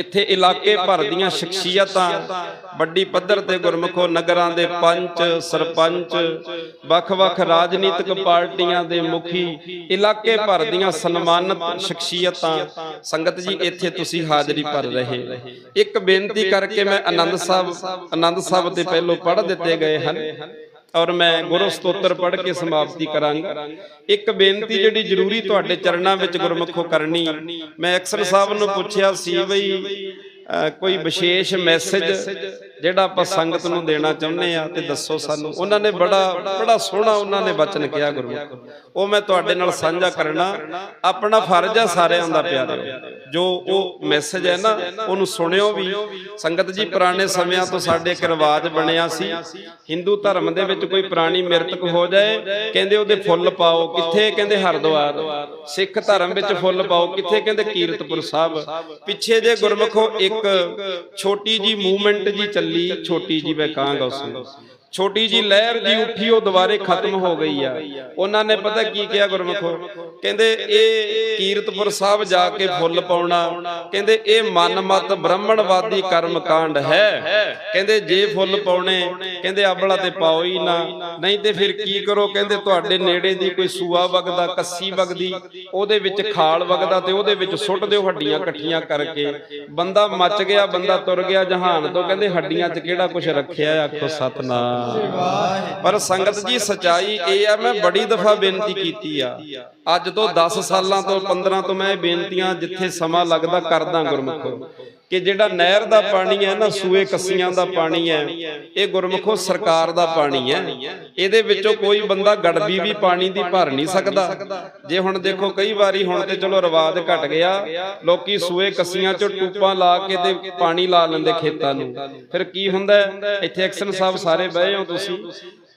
ਇੱਥੇ ਇਲਾਕੇ ਭਰ ਦੀਆਂ ਸ਼ਖਸੀਅਤਾਂ ਵੱਡੀ ਪੱਧਰ ਤੇ ਗੁਰਮਖੋ ਨਗਰਾਂ ਦੇ ਪੰਚ ਸਰਪੰਚ ਵੱਖ-ਵੱਖ ਰਾਜਨੀਤਿਕ ਪਾਰਟੀਆਂ ਦੇ ਮੁਖੀ ਇਲਾਕੇ ਭਰ ਦੀਆਂ ਸਨਮਾਨਿਤ ਸ਼ਖਸੀਅਤਾਂ। ਸੰਗਤ ਜੀ ਇੱਥੇ ਤੁਸੀਂ ਹਾਜ਼ਰੀ ਭਰ ਰਹੇ ਇੱਕ ਬੇਨਤੀ ਕਰਕੇ ਮੈਂ ਆਨੰਦ ਸਾਹਿਬ ਆਨੰਦ ਸਾਹਿਬ ਤੇ ਪਹਿਲੋਂ ਪੜ੍ਹ ਦਿੱਤੇ ਗਏ ਹਨ। ਔਰ ਮੈਂ ਗੁਰੂ ਸਤੋਤਰ ਪੜ੍ਹ ਕੇ ਸਮਾਪਤੀ ਕਰਾਂਗਾ। ਇੱਕ ਬੇਨਤੀ ਜਿਹੜੀ ਜ਼ਰੂਰੀ ਤੁਹਾਡੇ ਚਰਨਾਂ ਵਿੱਚ ਗੁਰਮੁਖੋ ਕਰਨੀ, ਮੈਂ ਅਕਸਰ ਸਾਹਿਬ ਨੂੰ ਪੁੱਛਿਆ ਸੀ ਬਈ ਕੋਈ ਵਿਸ਼ੇਸ਼ ਮੈਸੇਜ ਜਿਹੜਾ ਆਪਾਂ ਸੰਗਤ ਨੂੰ ਦੇਣਾ ਚਾਹੁੰਦੇ ਆ ਤੇ ਦੱਸੋ ਸਾਨੂੰ। ਉਹਨਾਂ ਨੇ ਬੜਾ ਬੜਾ ਸੋਹਣਾ ਉਹਨਾਂ ਨੇ ਬਚਨ ਕਿਹਾ ਗੁਰੂ ਉਹ ਮੈਂ ਤੁਹਾਡੇ ਨਾਲ ਸਾਂਝਾ ਕਰਨਾ, ਆਪਣਾ ਫਰਜ਼ ਆ ਸਾਰਿਆਂ ਦਾ ਪਿਆਰਿਓ। ਜੋ ਉਹ ਮੈਸੇਜ ਹੈ ਨਾ ਉਹਨੂੰ ਸੁਣਿਓ ਵੀ। ਸੰਗਤ ਜੀ ਪੁਰਾਣੇ ਸਮਿਆਂ ਤੋਂ ਸਾਡੇ ਇੱਕ ਰਿਵਾਜ ਬਣਿਆ ਸੀ। ਹਿੰਦੂ ਧਰਮ ਦੇ ਵਿੱਚ ਕੋਈ ਪ੍ਰਾਣੀ ਮ੍ਰਿਤਕ ਹੋ ਜਾਏ ਕਹਿੰਦੇ ਉਹਦੇ ਫੁੱਲ ਪਾਓ ਕਿੱਥੇ ਕਹਿੰਦੇ ਹਰਿਦੁਆਰ? ਸਿੱਖ ਧਰਮ ਵਿੱਚ ਫੁੱਲ ਪਾਓ ਕਿੱਥੇ ਕਹਿੰਦੇ ਕੀਰਤਪੁਰ ਸਾਹਿਬ? ਪਿੱਛੇ ਜੇ ਗੁਰਮਖੋ ਇੱਕ ਛੋਟੀ ਜੀ ਮੂਵਮੈਂਟ ਜੀ ਚੱਲੀ ਛੋਟੀ ਜੀ ਮੈਂ ਕਹਾਂਗਾ ਉਸ ਨੂੰ ਛੋਟੀ ਜੀ ਲਹਿਰ ਜੀ ਉੱਠੀ ਉਹ ਦੁਬਾਰੇ ਖਤਮ ਹੋ ਗਈ ਆ। ਉਹਨਾਂ ਨੇ ਪਤਾ ਕੀ ਕਿਹਾ ਗੁਰਮਖੋ? ਕਹਿੰਦੇ ਇਹ ਕੀਰਤਪੁਰ ਸਾਹਿਬ ਜਾ ਕੇ ਫੁੱਲ ਪਾਉਣਾ। ਕਹਿੰਦੇ ਇਹ ਮਨਮਤ ਬ੍ਰਾਹਮਣਵਾਦੀ ਕਰਮ ਕਾਂਡ ਹੈ। ਕਹਿੰਦੇ ਜੇ ਫੁੱਲ ਪਾਉਣੇ ਕਹਿੰਦੇ ਆਬਲਾ ਤੇ ਪਾਓ ਹੀ ਨਾ। ਨਹੀਂ ਤੇ ਫਿਰ ਕੀ ਕਰੋ? ਕਹਿੰਦੇ ਤੁਹਾਡੇ ਨੇੜੇ ਦੀ ਕੋਈ ਸੂਆ ਵਗਦਾ ਕੱਸੀ ਵਗਦੀ ਉਹਦੇ ਵਿੱਚ ਖਾਲ ਵਗਦਾ ਤੇ ਉਹਦੇ ਵਿੱਚ ਸੁੱਟ ਦਿਓ ਹੱਡੀਆਂ ਇਕੱਠੀਆਂ ਕਰਕੇ ਬੰਦਾ ਮੱਚ ਗਿਆ ਬੰਦਾ ਤੁਰ ਗਿਆ ਜਹਾਨ ਤੋਂ। ਕਹਿੰਦੇ ਹੱਡੀਆਂ 'ਚ ਕਿਹੜਾ ਕੁਝ ਰੱਖਿਆ ਆਖੋ ਸਤਨਾਮ ਪਰ ਸੰਗਤ ਜੀ ਸਚਾਈ ਇਹ ਆ, ਮੈਂ ਬੜੀ ਦਫਾ ਬੇਨਤੀ ਕੀਤੀ ਆ। ਅੱਜ ਤੋਂ 10 ਸਾਲਾਂ ਤੋਂ 15 ਤੋਂ ਮੈਂ ਇਹ ਬੇਨਤੀਆਂ ਜਿੱਥੇ ਸਮਾਂ ਲੱਗਦਾ ਕਰਦਾ ਗੁਰਮੁਖੋ। ਕਿ ਜਿਹੜਾ ਨਹਿਰ ਦਾ ਪਾਣੀ ਹੈ ਨਾ ਸੂਏ ਕੱਸੀਆਂ ਦਾ ਪਾਣੀ ਹੈ ਇਹ ਗੁਰਮੁਖੋ ਸਰਕਾਰ ਦਾ ਪਾਣੀ ਹੈ। ਇਹਦੇ ਵਿੱਚੋਂ ਕੋਈ ਬੰਦਾ ਗੜਬੀ ਵੀ ਪਾਣੀ ਦੀ ਭਰ ਨਹੀਂ ਸਕਦਾ। ਜੇ ਹੁਣ ਦੇਖੋ ਕਈ ਵਾਰੀ ਹੁਣ ਤੇ ਚਲੋ ਰਿਵਾਜ ਘਟ ਗਿਆ ਲੋਕੀ ਸੂਏ ਕੱਸੀਆਂ ਚੋਂ ਟੂਪਾਂ ਲਾ ਕੇ ਤੇ ਪਾਣੀ ਲਾ ਲੈਂਦੇ ਖੇਤਾਂ ਨੂੰ। ਫਿਰ ਕੀ ਹੁੰਦਾ? ਇੱਥੇ ਐਕਸ਼ਨ ਸਾਹਿਬ ਸਾਰੇ ਬਹਿ ਹੋ ਤੁਸੀਂ।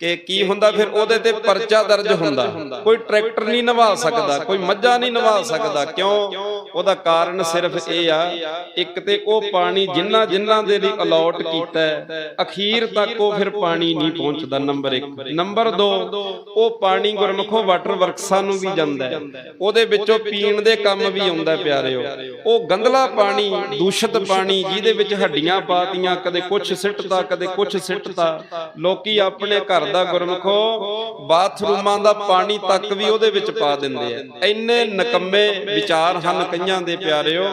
ਕਿ ਕੀ ਹੁੰਦਾ ਫਿਰ ਉਹਦੇ ਤੇ ਪਰਚਾ ਦਰਜ ਹੁੰਦਾ। ਕੋਈ ਟਰੈਕਟਰ ਨਹੀਂ ਨਵਾ ਸਕਦਾ, ਕੋਈ ਮੱਝਾਂ ਨਹੀਂ ਨਵਾ ਸਕਦਾ। ਕਿਉਂ? ਉਹਦਾ ਕਾਰਨ ਸਿਰਫ ਇਹ ਆ, ਇੱਕ ਤੇ ਉਹ ਪਾਣੀ ਜਿੰਨਾ ਜਿੰਨਾ ਦੇ ਲਈ ਅਲਾਟ ਕੀਤਾ ਅਖੀਰ ਤੱਕ ਉਹ ਫਿਰ ਪਾਣੀ ਨਹੀਂ ਪਹੁੰਚਦਾ, ਨੰਬਰ 1 ਨੰਬਰ 2 ਉਹ ਪਾਣੀ ਗੁਰਮਖੋ ਵਾਟਰ ਵਰਕਸਾਂ ਨੂੰ ਵੀ ਜਾਂਦਾ ਉਹਦੇ ਵਿੱਚੋਂ ਪੀਣ ਦੇ ਕੰਮ ਵੀ ਆਉਂਦਾ ਪਿਆਰਿਓ ਉਹ ਗੰਦਲਾ ਪਾਣੀ, ਦੂਸ਼ਿਤ ਪਾਣੀ, ਜਿਹਦੇ ਵਿੱਚ ਹੱਡੀਆਂ ਪਾਤੀਆਂ, ਕਦੇ ਕੁਛ ਸਿੱਟਦਾ ਕਦੇ ਕੁਛ ਸਿੱਟਦਾ ਲੋਕੀ ਆਪਣੇ ਘਰ ਦਾ ਗੁਰਮਖੋ, ਬਾਥਰੂਮਾਂ ਦਾ ਪਾਣੀ ਤੱਕ ਵੀ ਉਹਦੇ ਵਿੱਚ ਪਾ ਦਿੰਦੇ ਆ। ਇੰਨੇ ਨਕੰਮੇ ਵਿਚਾਰ ਹਨ ਕਈਆਂ ਦੇ ਪਿਆਰਿਓ,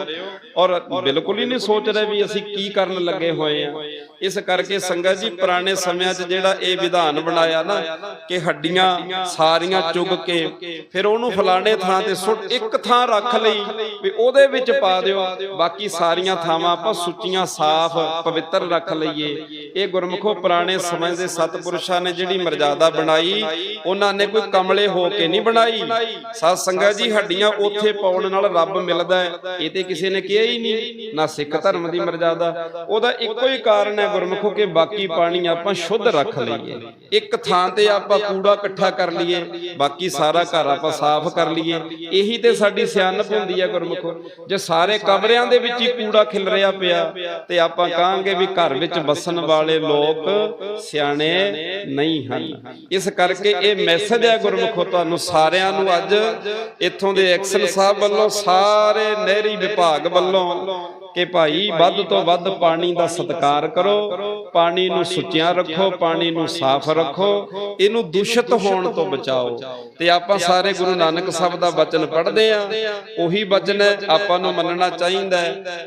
ਔਰ ਬਿਲਕੁਲ ਹੀ ਨਹੀਂ ਸੋਚ ਰਹੇ ਵੀ ਅਸੀਂ ਕੀ ਕਰਨ ਲੱਗੇ ਹੋਏ ਆ। ਇਸ ਕਰਕੇ ਸੰਗਤ ਜੀ, ਪੁਰਾਣੇ ਸਮਿਆਂ 'ਚ ਜਿਹੜਾ ਇਹ ਵਿਧਾਨ ਬਣਾਇਆ ਨਾ, ਕਿ ਹੱਡੀਆਂ ਸਾਰੀਆਂ ਚੁਗ ਕੇ ਫਿਰ ਉਹਨੂੰ ਫਲਾਣੇ ਥਾਂ ਤੇ ਸੁੱਟ ਇੱਕ ਥਾਂ ਰੱਖ ਲਈ, ਵੀ ਉਹਦੇ ਵਿੱਚ ਪਾ ਦਿਓ। ਬਾਕੀ ਸਾਰੀਆਂ ਥਾਵਾਂ ਆਪਾਂ ਸੁੱਚੀਆਂ ਸਾਫ਼, ਪਵਿੱਤਰ ਰੱਖ ਲਈਏ। ਇਹ ਗੁਰਮੁਖੋ ਪੁਰਾਣੇ ਸਮੇਂ ਦੇ ਸਤਪੁਰਸ਼ਾਂ ਨੇ ਜਿਹੜੀ ਮਰਜ਼ਾਦਾ ਬਣਾਈ, ਉਹਨਾਂ ਨੇ ਕੋਈ ਕਮਲੇ ਹੋ ਕੇ ਨਹੀਂ ਬਣਾਈ। ਸਾਧ ਸੰਗਤ ਜੀ, ਹੱਡੀਆਂ ਉੱਥੇ ਪਾਉਣ ਨਾਲ ਰੱਬ ਮਿਲਦਾ ਹੈ, ਇਹ ਤੇ ਕਿਸੇ ਨੇ ਕਿਹਾ ਹੀ ਨਹੀਂ, ਨਾ ਸਿੱਖ ਧਰਮ ਦੀ ਮਰਜ਼ਾਦਾ। ਉਹਦਾ ਇੱਕੋ ਹੀ ਕਾਰਨ ਹੈ ਗੁਰਮੁਖੋ ਕਿ ਬਾਕੀ ਪਾਣੀ ਆਪਾਂ ਸ਼ੁੱਧ ਰੱਖ ਲਈਏ। ਇੱਕ ਥਾਂ ਤੇ ਆਪਾਂ ਕੂੜਾ ਇਕੱਠਾ ਕਰ ਲਈਏ, ਬਾਕੀ ਸਾਰਾ ਘਰ ਆਪਾਂ ਸਾਫ਼ ਕਰ ਲਈਏ। ਇਹੀ ਤੇ ਸਾਡੀ ਸਿਆਣਪ ਹੁੰਦੀ ਹੈ ਗੁਰਮੁਖੋ। ਜੇ ਸਾਰੇ ਕਮਰਿਆਂ ਦੇ ਵਿੱਚ ਹੀ ਕੂੜਾ ਖਿਲ ਰਿਹਾ ਪਿਆ, ਤੇ ਆਪਾਂ ਕਹਾਂਗੇ ਵੀ ਘਰ ਵਿੱਚ ਵਸਣ ਵਾਲੇ ਲੋਕ ਸਿਆਣੇ ਨਹੀਂ ਹਨ। ਇਸ ਕਰਕੇ ਇਹ ਮੈਸੇਜ ਹੈ ਗੁਰਮੁਖੋ, ਤੁਹਾਨੂੰ ਸਾਰਿਆਂ ਨੂੰ ਅੱਜ ਇੱਥੋਂ ਦੇ ਐਕਸਲ ਸਾਹਿਬ ਵੱਲੋਂ, ਸਾਰੇ ਨਹਿਰੀ ਵਿਭਾਗ ਵੱਲੋਂ ਕਿ ਭਾਈ, ਵੱਧ ਤੋਂ ਵੱਧ ਪਾਣੀ ਦਾ ਸਤਿਕਾਰ ਕਰੋ, ਪਾਣੀ ਨੂੰ ਸੁੱਚਿਆਂ ਰੱਖੋ, ਪਾਣੀ ਨੂੰ ਸਾਫ਼ ਰੱਖੋ, ਇਹਨੂੰ ਦੂਸ਼ਿਤ ਹੋਣ ਤੋਂ ਬਚਾਓ। ਤੇ ਆਪਾਂ ਸਾਰੇ ਗੁਰੂ ਨਾਨਕ ਸਾਹਿਬ ਦਾ ਬਚਨ ਪੜ੍ਹਦੇ ਆ ਉਹੀ ਬਚਨ ਹੈ, ਆਪਾਂ ਨੂੰ ਮੰਨਣਾ ਚਾਹੀਦਾ ਹੈ।